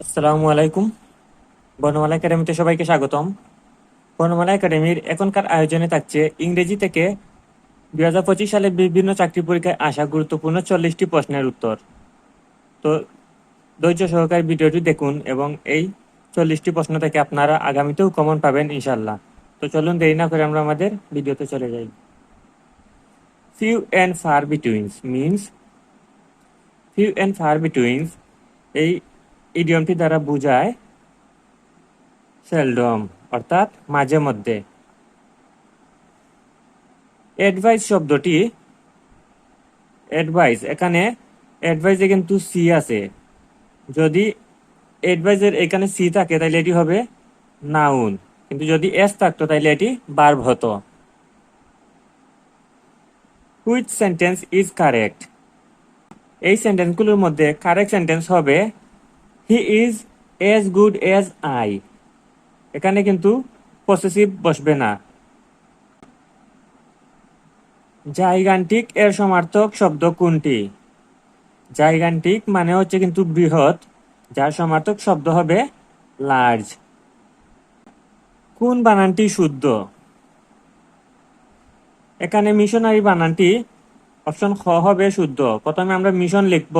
আসসালামু আলাইকুম। বর্ণমালা একাডেমিতে সবাইকে স্বাগতম। বর্ণমালা একাডেমির এখনকার আয়োজনে থাকছে ইংরেজি থেকে দুই হাজার পঁচিশ সালে বিভিন্ন চাকরি পরীক্ষায় আসা গুরুত্বপূর্ণ চল্লিশটি প্রশ্নের উত্তর। তো ধৈর্য সহকারে ভিডিওটি দেখুন এবং এই চল্লিশটি প্রশ্ন থেকে আপনারা আগামীতেও কমন পাবেন ইনশাল্লাহ তো চলুন দেরি না করে আমরা আমাদের ভিডিওতে চলে যাই। Few and far betweens means few and far betweens এই ইডিয়মটি দ্বারা বোঝায় সেলডম, অর্থাৎ মাঝে মধ্যে। অ্যাডভাইস শব্দটি, অ্যাডভাইস, এখানে অ্যাডভাইসে কিন্তু সি আছে। যদি অ্যাডভাইসের এখানে সি থাকে তাহলে এটি হবে নাউন। কিন্তু যদি এস থাকতো তাহলে এটি বার্ব হতো। Which sentence is correct? এই সেন্টেন্সগুলোর মধ্যে কারেক্ট সেন্টেন্স হবে he is as good as I এখানে কিন্তু পসেসিভ বসবে না। জাইগান্টিক এর সমার্থক শব্দ কোনটি? জাইগান্টিক মানে হচ্ছে কিন্তু বৃহৎ, যার সমার্থক শব্দ হবে লার্জ কোন বানানটি শুদ্ধ? এখানে মিশনারি বানানটি অপশন খ হবে শুদ্ধ। প্রথমে আমরা মিশন লিখব।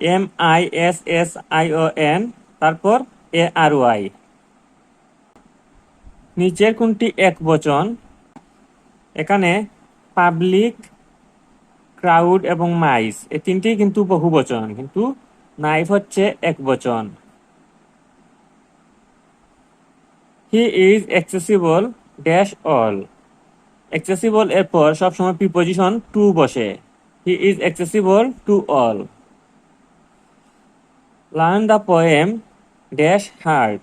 M I S S I O N তারপর এ আর ওয়াই নিচের কোনটি এক বচন? এখানে পাবলিক ক্রাউড এবং মাইস এই তিনটি কিন্তু বহু বচন, কিন্তু নাইফ হচ্ছে এক বচন। He is accessible dash all accessible এর পর সবসময় প্রিপোজিশন টু বসে। He is accessible to all learn the poem dash heart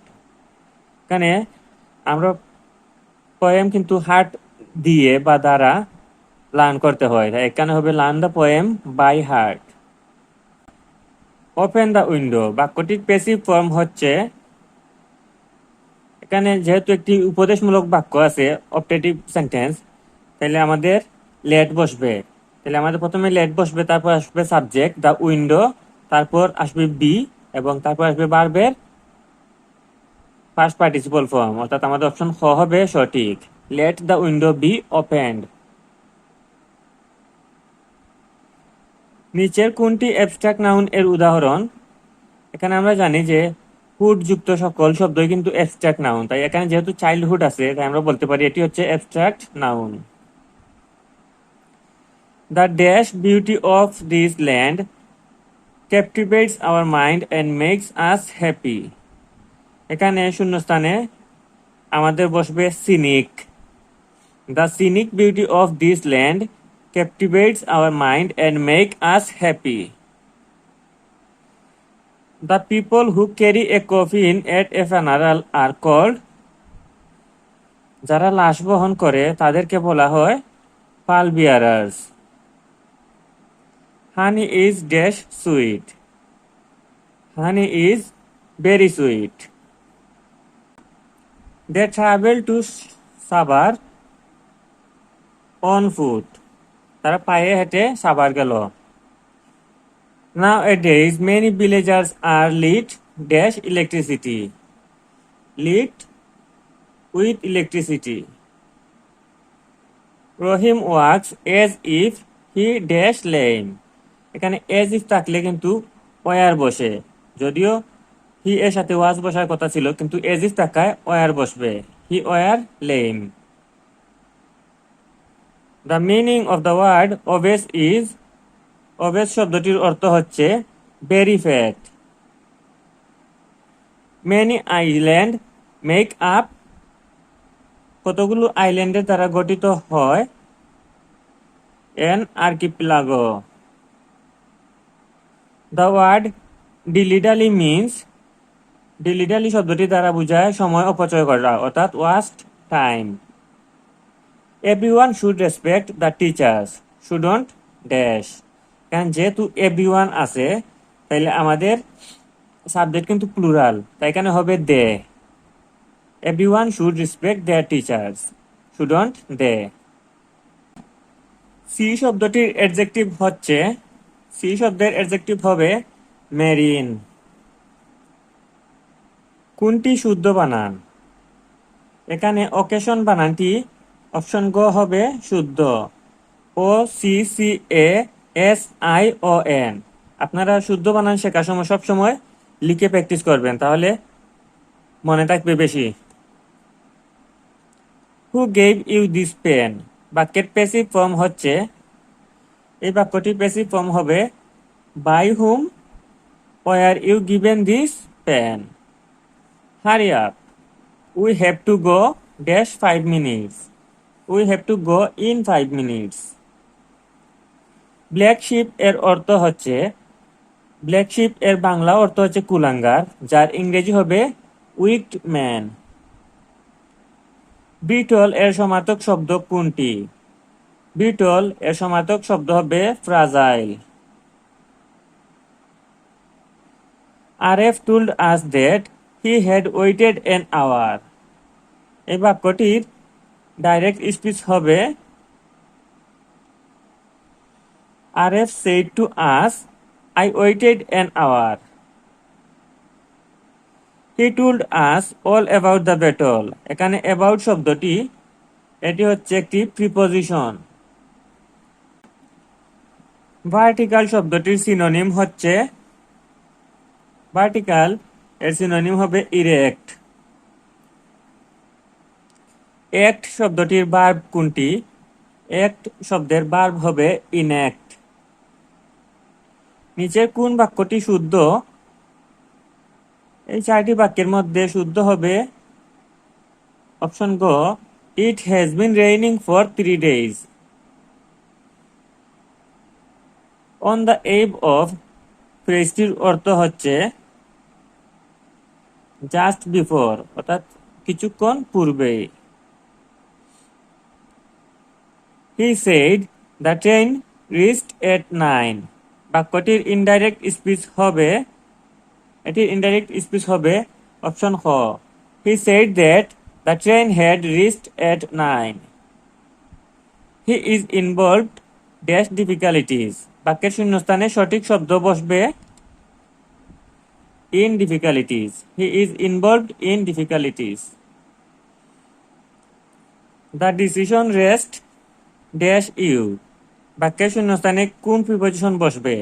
এখানে আমরা পোয়েম কিন্তু হার্ট দিয়ে বা দ্বারা লার্ন করতে হয়। এখানে হবে learn the poem by heart open the window বাক্যটির পেসিভ ফর্ম হচ্ছে, এখানে যেহেতু একটি উপদেশমূলক বাক্য আছে অপটেটিভ সেন্টেন্স তাহলে আমাদের লেট বসবে। তাহলে আমাদের প্রথমে লেট বসবে, তারপর আসবে সাবজেক্ট দ্য উইন্ডো তারপর আসবে বি এবং তারপর আসবে বারবের ফার্স্ট পার্টিসিপল ফর্ম অর্থাৎ আমাদের অপশন খ হবে সঠিক। Let the window be opened নিচের কোনটি অ্যাবস্ট্রাক্ট নাউন এর উদাহরণ? এখানে আমরা জানি যে হুড যুক্ত সকল শব্দই কিন্তু অ্যাবস্ট্রাক্ট নাউন তাই এখানে যেহেতু চাইল্ডহুড আছে, তাই আমরা বলতে পারি এটি হচ্ছে abstract noun the dash beauty of this land captivates our mind and makes us happy এখানে শূন্যস্থানে আমাদের বসবে scenic. The scenic beauty of this land captivates our mind and make us happy. The people who carry a coffin at a funeral are called যারা লাশ বহন করে, তাদেরকে বলা হয় pall bearers honey is dash sweet honey is very sweet they travel to Savar on foot তারা পায়ে হেঁটে সাবার গেল। Now a days many villagers are lead dash electricity lead with electricity Rahim works as if he dash lame এখানে as if থাকলে কিন্তু war বসে। যদিও হি এর সাথে ওয়াজ বসার কথা ছিল, কিন্তু এজ ইফ থাকায় ওয়ার বসবে। He were lame the meaning of the word obese is obese শব্দটির অর্থ হচ্ছে very fat many island make up কতগুলো আইল্যান্ডের দ্বারা গঠিত হয়? An archipelago the word dillydally means dillydally শব্দটি দ্বারা বোঝায় সময় অপচয় করা, অর্থাৎ waste time everyone should respect the teachers shouldn't dash কারণ যেহেতু এভরিওয়ান আছে, তাইলে আমাদের সাবজেক্ট কিন্তু প্লুরাল তাই এখানে হবে they everyone should respect their teachers shouldn't they sea শব্দটির অ্যাডজেক্টিভ হচ্ছে সি শব্দের অ্যাডজেক্টিভ হবে মেরিন। কোনটি শুদ্ধ বানান? এখানে অকেশন বানানটি অপশন গ হবে শুদ্ধ। O C C A S I O N আপনারা শুদ্ধ বানান শেখার সময় সবসময় লিখে প্র্যাকটিস করবেন, তাহলে মনে থাকবে বেশি। Who gave you this pen বাক্যের পেসিভ ফর্ম হচ্ছে এই বাক্যটি পেসিভ ফর্ম হবে। By whom were you given this pen hurry up we have to go dash five minutes we have to go in five minutes black sheep এর অর্থ হচ্ছে black sheep এর বাংলা অর্থ হচ্ছে কুলাঙ্গার, যার ইংরেজি হবে উইকড ম্যান। বিটল এর সমার্থক শব্দ কোনটি? বিটল এর সমার্থক শব্দ হবে fragile. RF told us that he had waited an hour এই বাক্যটির ডাইরেক্ট স্পিচ হবে, RF said to us I waited an hour he told us all about the battle এখানে অ্যাবাউট শব্দটি, এটি হচ্ছে একটি প্রিপোজিশন ভার্টিক্যাল শব্দটির সিনোনিম হচ্ছে ভার্টিক্যাল এর সিনোনিম হবে ইরেক্ট অ্যাক্ট শব্দটির বার্ব কোনটি? অ্যাক্ট শব্দের বার্ব হবে ইনঅ্যাক্ট নিচের কোন বাক্যটি শুদ্ধ? এই চারটি বাক্যের মধ্যে শুদ্ধ হবে অপশন গ it has been raining for three days on the eve of ফ্রেজটির অর্থ হচ্ছে জাস্ট বিফোর অর্থাৎ কিছুক্ষণ পূর্বে he said the train reached at nine বাক্যটির ইনডাইরেক্ট স্পিচ হবে। এটির ইনডাইরেক্ট স্পিচ হবে অপশন খ he said that the train had reached at nine he is involved dash difficulties বাক্যের শূন্যস্থানে সঠিক শব্দ বসবে in difficulties he is involved in difficulties the decision rest dash you বাক্যের শূন্যস্থানে কোন প্রিপোজিশন বসবে?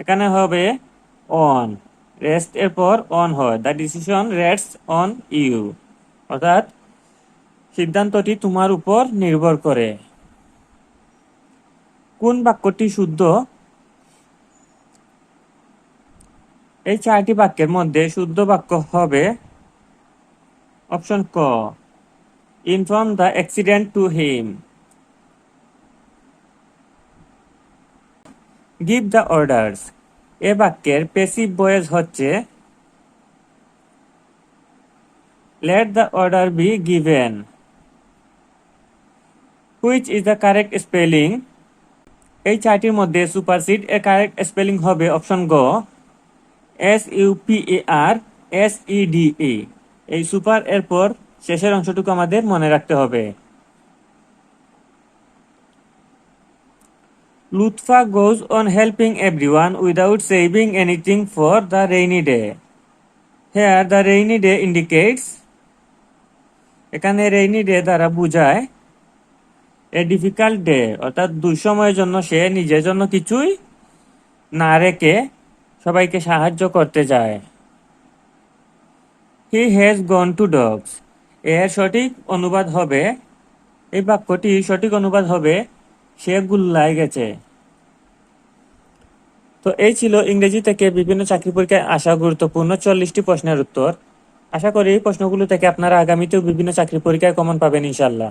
এখানে হবে অন রেস্ট এর পর অন হয়। The decision rest on you অর্থাৎ সিদ্ধান্তটি তোমার উপর নির্ভর করে। কোন বাক্যটি শুদ্ধ? এই চারটি বাক্যের মধ্যে শুদ্ধ বাক্য হবে অপশন ক inform the accident to him give the orders এ বাক্যের পেসিভ ভয়েস হচ্ছে let the order be given which is the correct spelling এই চারটির মধ্যে সুপার সিড এর কারেক্ট স্পেলিং হবে অপশন গ S U P E R S E D E D এই super এর পর শেষের অংশটুকু আমাদের মনে রাখতে হবে। Lutfa goes on helping every one without saving anything for the rainy day. Here the rainy day indicates. এখানে রেইনি ডে দ্বারা বুঝায় এ ডিফিকাল্ট ডে অর্থাৎ দুঃসময়ের জন্য সে নিজের জন্য কিছুই না রেখে সবাইকে সাহায্য করতে যায়। He has gone to dogs এর সঠিক অনুবাদ হবে, এই বাক্যটি সঠিক অনুবাদ হবে, সে গুল্লায় গেছে। তো এই ছিল ইংরেজি থেকে বিভিন্ন চাকরি পরীক্ষায় আসা গুরুত্বপূর্ণ চল্লিশটি প্রশ্নের উত্তর। আশা করি এই প্রশ্নগুলো থেকে আপনারা আগামীতেও বিভিন্ন চাকরি পরীক্ষায় কমন পাবেন ইনশাল্লাহ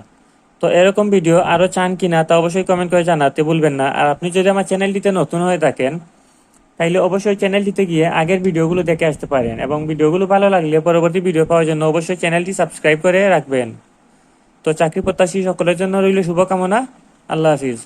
তো এরকম ভিডিও আরও চান কি না তা অবশ্যই কমেন্ট করে জানাতে ভুলবেন না। আর আপনি যদি আমার চ্যানেলটিতে নতুন হয়ে থাকেন, তাইলে অবশ্যই চ্যানেলটিতে গিয়ে আগের ভিডিওগুলো দেখে আসতে পারেন এবং ভিডিওগুলো ভালো লাগলে পরবর্তী ভিডিও পাওয়ার জন্য অবশ্যই চ্যানেলটি সাবস্ক্রাইব করে রাখবেন। তো চাকরি প্রত্যাশী সকলের জন্য রইল শুভকামনা। আল্লাহ হাফিজ।